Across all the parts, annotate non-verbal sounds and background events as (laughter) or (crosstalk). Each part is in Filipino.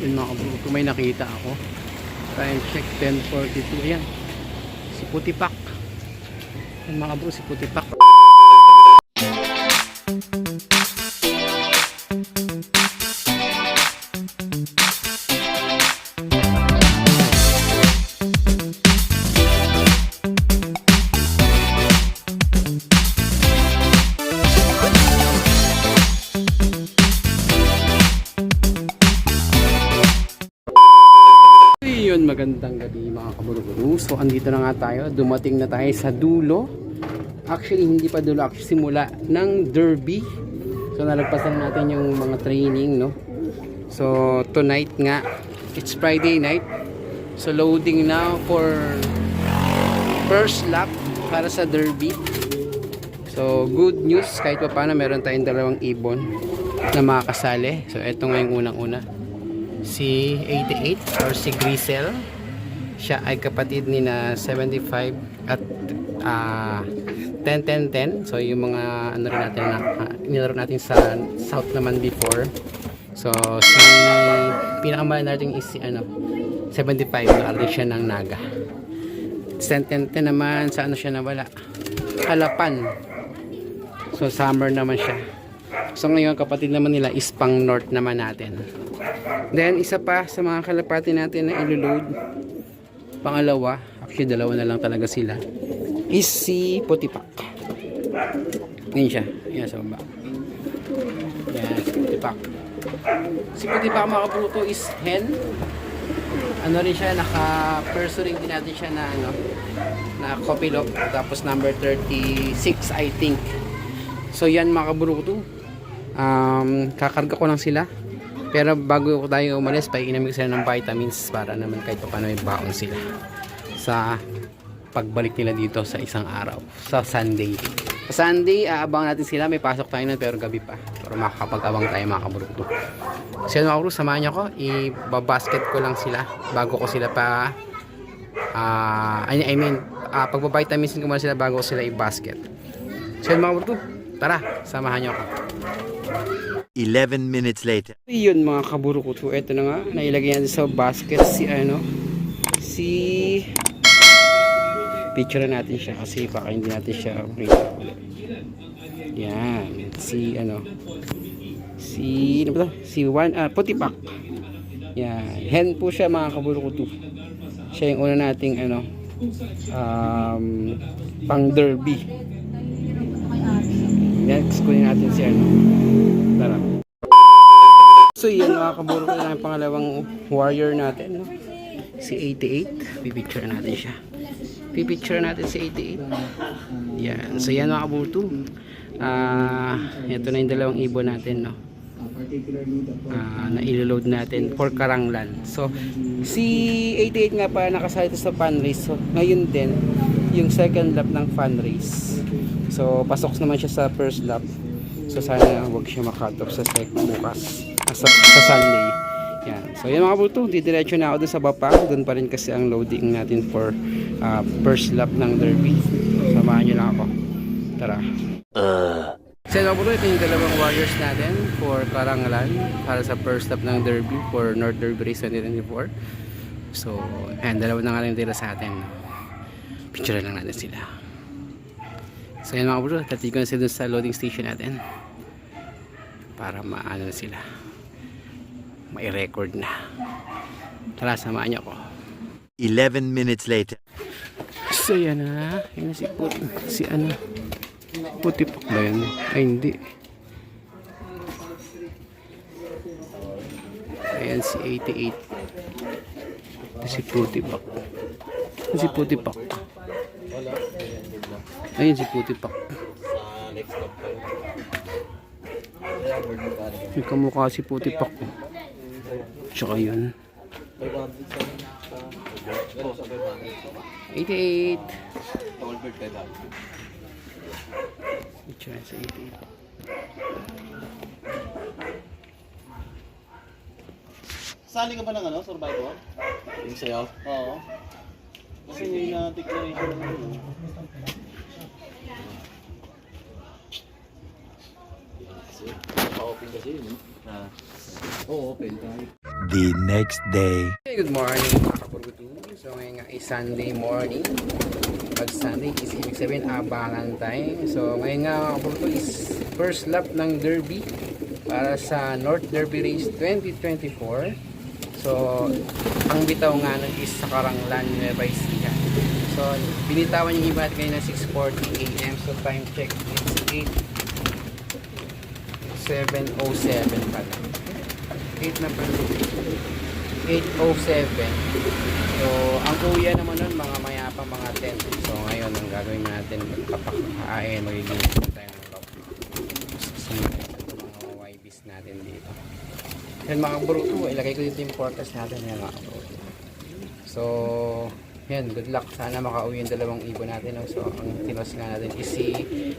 Yun mga kabruto, may nakita ako. Time check 10.42. Ayan. Si Putipak. Yan mga kabruto, si Putipak. Magandang gabi mga kaburu So, andito na nga tayo. Dumating na tayo sa dulo. Actually, hindi pa dulo. Actually, simula ng derby. So, nalagpasan natin yung mga training, no? So, tonight nga, it's Friday night. So, loading now for first lap para sa derby. So, good news. Kahit pa paano, meron tayong dalawang ibon na makakasali. So, ito nga yung unang-una si 88 or si Grisel. Siya ay kapatid ni na 75 at ah 10 10 10 so yung mga ano rin natin na ah, nilaro natin sa south naman before. So si pinakamahal natin is si ano 75 na rin siya ng naga. 10 10 10 naman. Sa ano siya nawala? Halapan. So summer naman siya. So ngayon kapatid naman nila is pang north naman natin Then, isa pa sa mga kalapati natin na iloload, pangalawa, actually dalawa na lang talaga sila, is si Potipak. Ngayon siya. Yan sa baba. Yan, si Potipak. Si Potipak mga kapuluto is hen. Ano rin siya, naka-pursuing din natin siya na ano, na copilot. Tapos number 36, I think. So yan mga kabuluto. Um, kakarga ko lang sila. Pero bago ko tayo umalis, paiinom ko sila ng vitamins para naman kahit pa paano may baon sila sa pagbalik nila dito sa isang araw, sa Sunday. Sa Sunday, aabang natin sila. May pasok tayo nun pero gabi pa. Pero makakapag-abang tayo mga kabruto. So yun mga samahan niyo ako. Ibabasket ko lang sila bago ko sila pa ah I, mean, uh, pagbabitamins ko muna sila bago ko sila i-basket. So yun mga kabruto, tara, samahan niyo ako. 11 minutes later. Yun mga kaburo ko to. Ito na nga. Nailagay natin sa basket si ano. Si picture natin siya kasi baka hindi natin siya makita ulit. Yan. Si ano. Si ano ba to? Si Juan ah, Putipak. Yan. Hen po siya mga kaburo ko to. Siya yung una nating ano um, pang derby. Next kunin natin si ano. Tara. So yan mga kaburo ko na yung pangalawang warrior natin. No? Si 88. Pipicture natin siya. Pipicture natin si 88. Yan. So yan mga kaburo. Ah, ito na yung dalawang ibon natin. No? Ah, na ilo-load natin for Karanglan. So si 88 nga pa nakasali ito sa fan race. So ngayon din yung second lap ng fan race. So pasok naman siya sa first lap. So sana wag siya makat sa sec bukas. Sa, sa Sunday. Yan. So yan mga buto, didiretso na ako dun sa Bapang. Doon pa rin kasi ang loading natin for ah, first lap ng derby. Samahan nyo lang ako. Tara. So yan mga buto, ito yung dalawang warriors natin for Karangalan para sa first lap ng derby for North Derby Race 2024. So, and dalawa na nga lang tira sa atin. Picture lang natin sila. So yan mga bro, tatid ko na sila sa loading station natin. Para maano na sila. May record na. Tara samahan niyo ako. 11 minutes later. so yan na. Yan na si Put si ano? Putipak ba yan? ay hindi. Ayan si 88 Ito si Putipak Ito si Putipak ayun si Putipak May kamukha si Putipak. oh. Tsaka yun. 88. Picture sa 88. Sali ka ba ng ano, survivor? Yung sayo? Oo. Kasi yung na declaration mo. ano. Pa-open kasi yun. eh. Oo, open tayo. The next day. Hey, good morning mga kapurgutu. So ngayon nga ay Sunday morning. Pag Sunday is ibig sabihin abangan tayo. So ngayon nga mga is first lap ng Derby para sa North Derby Race 2024. So ang bitaw nga nun is sa Karanglan Nueva Ecija. So binitawan yung iba at ngayon na 6.40 a.m. So time check is 8 7.07 pala. 8 na pala. 8.07 So, ang uwian naman nun, mga maya pa mga 10 So, ngayon, ang gagawin natin, magpapakain, magiging tayo ng love Susunod ito mga YBs natin dito. Yan mga bruto, ilagay ko dito yung forecast natin yan mga bruto So, yan, good luck. Sana makauwi yung dalawang ibon natin. No? So, ang tinos nga natin is si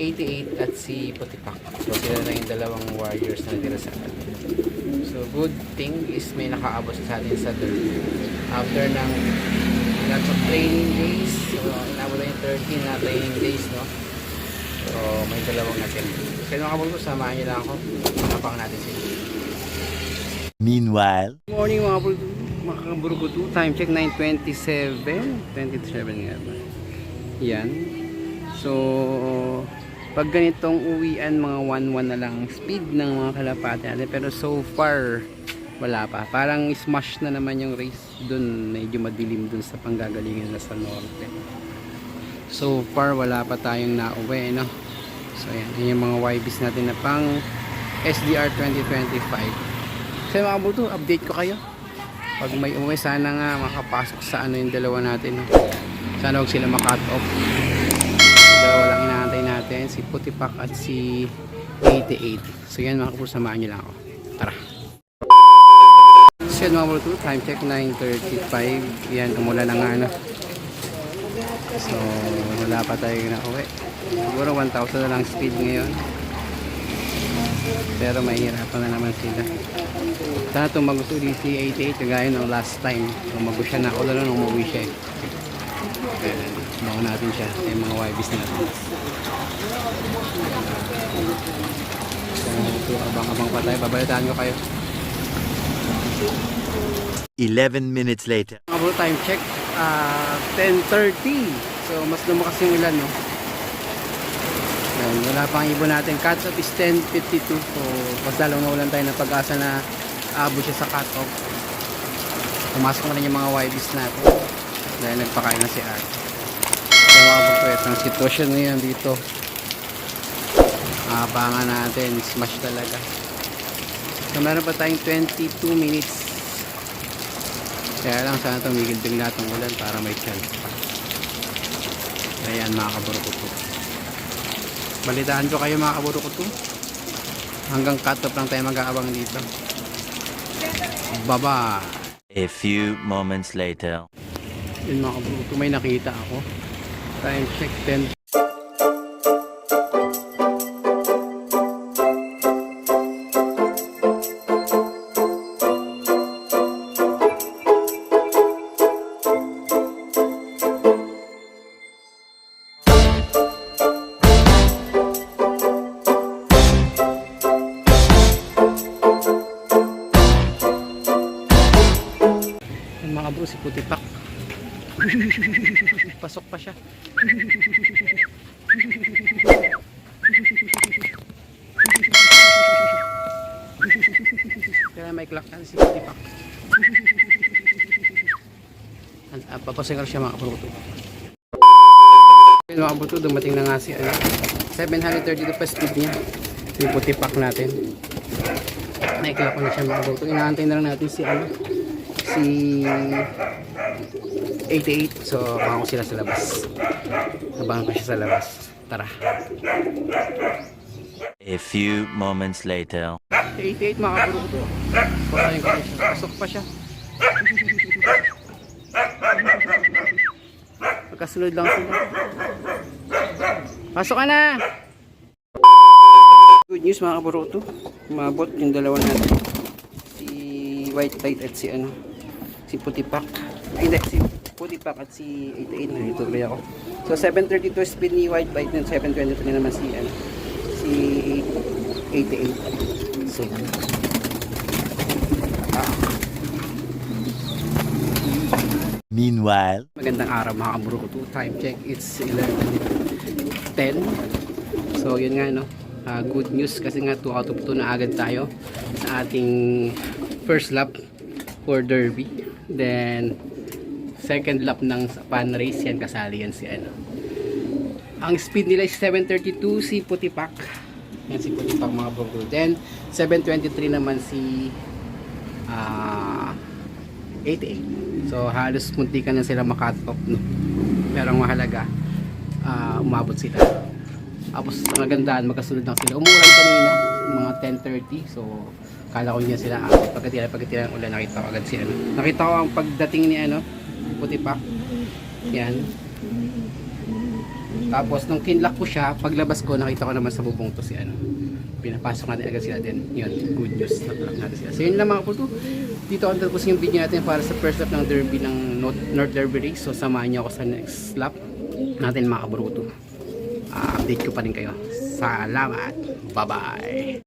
88 at si Putipak. So, sila na yung dalawang warriors na natira sa atin. So, good thing is may nakaabot sa atin sa derby. After ng lots of training days, so, inabot na yung 13 na training days, no? So, may dalawang natin. Kaya mga kabulto, samahan niyo lang ako. Kapang natin sila. Meanwhile, Good morning mga bulto. Mga kaburukutu. Time check 9.27. 27 nga ba? Yan. So, pag ganitong uwian, mga 1-1 na lang ang speed ng mga kalapate natin. Pero so far, wala pa. Parang smash na naman yung race dun. Medyo madilim dun sa panggagalingan na sa norte. So far, wala pa tayong nauwi, no? So, yan. Yan yung mga YBs natin na pang SDR 2025. So mga bulto, update ko kayo. Pag may uwi, sana nga makapasok sa ano yung dalawa natin. Sana huwag sila makat off. Dalawa lang inaantay natin, si Putipak at si 88. So yan mga kapul, samahan nyo lang ako. Tara. So yan mga bulto, time check 9.35. Yan, umulan na nga ano. So wala pa tayo na uwi. Siguro 1,000 na lang speed ngayon. Pero mahirapan na naman sila. Sana tumagot ulit si 88 kagaya ng last time. Tumagot siya na ako lang nung umuwi siya eh. Abangan natin siya. Yung mga YBs natin. So, abang-abang pa tayo. Babalitaan ko kayo. 11 minutes later. Mga bro, time check. ah 10.30. So, mas lumakas yung ulan, no? Ayan, wala pang ibon natin. Cut off is 10.52. So, mas lalong nawalan tayo ng pag-asa na aabot siya sa cut off. Pumasok na rin yung mga YBs natin. Dahil nagpakain na si Ate. So, ito ang sitwasyon ngayon dito. Abangan natin. Smash talaga. So, meron pa tayong 22 minutes kaya lang sana tumigil bigla itong ulan para may chance pa. Ayan mga kaburukuto. Balitaan ko kayo mga kaburukuto. Hanggang cut off lang tayo mag-aabang dito. Baba. A few moments later. Yun mga kaburukuto. May nakita ako. Time check 10. (laughs) Pasok pa siya. Kaya may clock na si Putipak. Uh, papasingar siya mga kapuruto. Yung mga kapuruto, dumating na nga si ano, 732 pa speed niya. Yung Putipak natin. May clock na siya mga kapuruto. Inaantay na lang natin si ano, si 88 so abangan ko sila sa labas. Abangan ko siya sa labas. Tara. A few moments later. 88 mga kaburo ko to patayin ko siya. Pasok pa siya. Pagkasunod lang sila. Pasok ka na! Good news mga kaburo to umabot yung dalawa natin. Si white light at si ano si Putipak. Ay, hindi, si Putipak at si 88 na ito ako. So 732 speed ni White Light and 723 naman si ano si 88. So ah. Meanwhile, Magandang araw mga kabruto. Time check, it's 11.10. So yun nga no, Ah, good news kasi nga 2 out of 2 na agad tayo sa ating first lap for Derby. Then second lap ng pan race yan kasali yan si ano. Ang speed nila is 732 si Putipak. Yan si Putipak mga kabruto. Then 723 naman si ah 88. So halos munti ka na sila makat off no. Pero ang mahalaga ah, umabot sila. Tapos magandaan magkasunod lang sila. Umulan kanina mga 10:30. So kala ko niya sila abot. Pagkatira pagkatira ng ulan nakita ko agad si ano. Nakita ko ang pagdating ni ano puti pa. Yan. Tapos nung kinlock ko siya, paglabas ko nakita ko naman sa bubong to si ano. Pinapasok natin agad sila din. Yun, good news. Natulak natin sila. So yun lang mga kulto. Dito ang tapos yung video natin para sa first lap ng derby ng North, North Derby Race. So samahan niyo ako sa next lap natin mga kabruto. Ah, update ko pa rin kayo. Salamat. Bye-bye.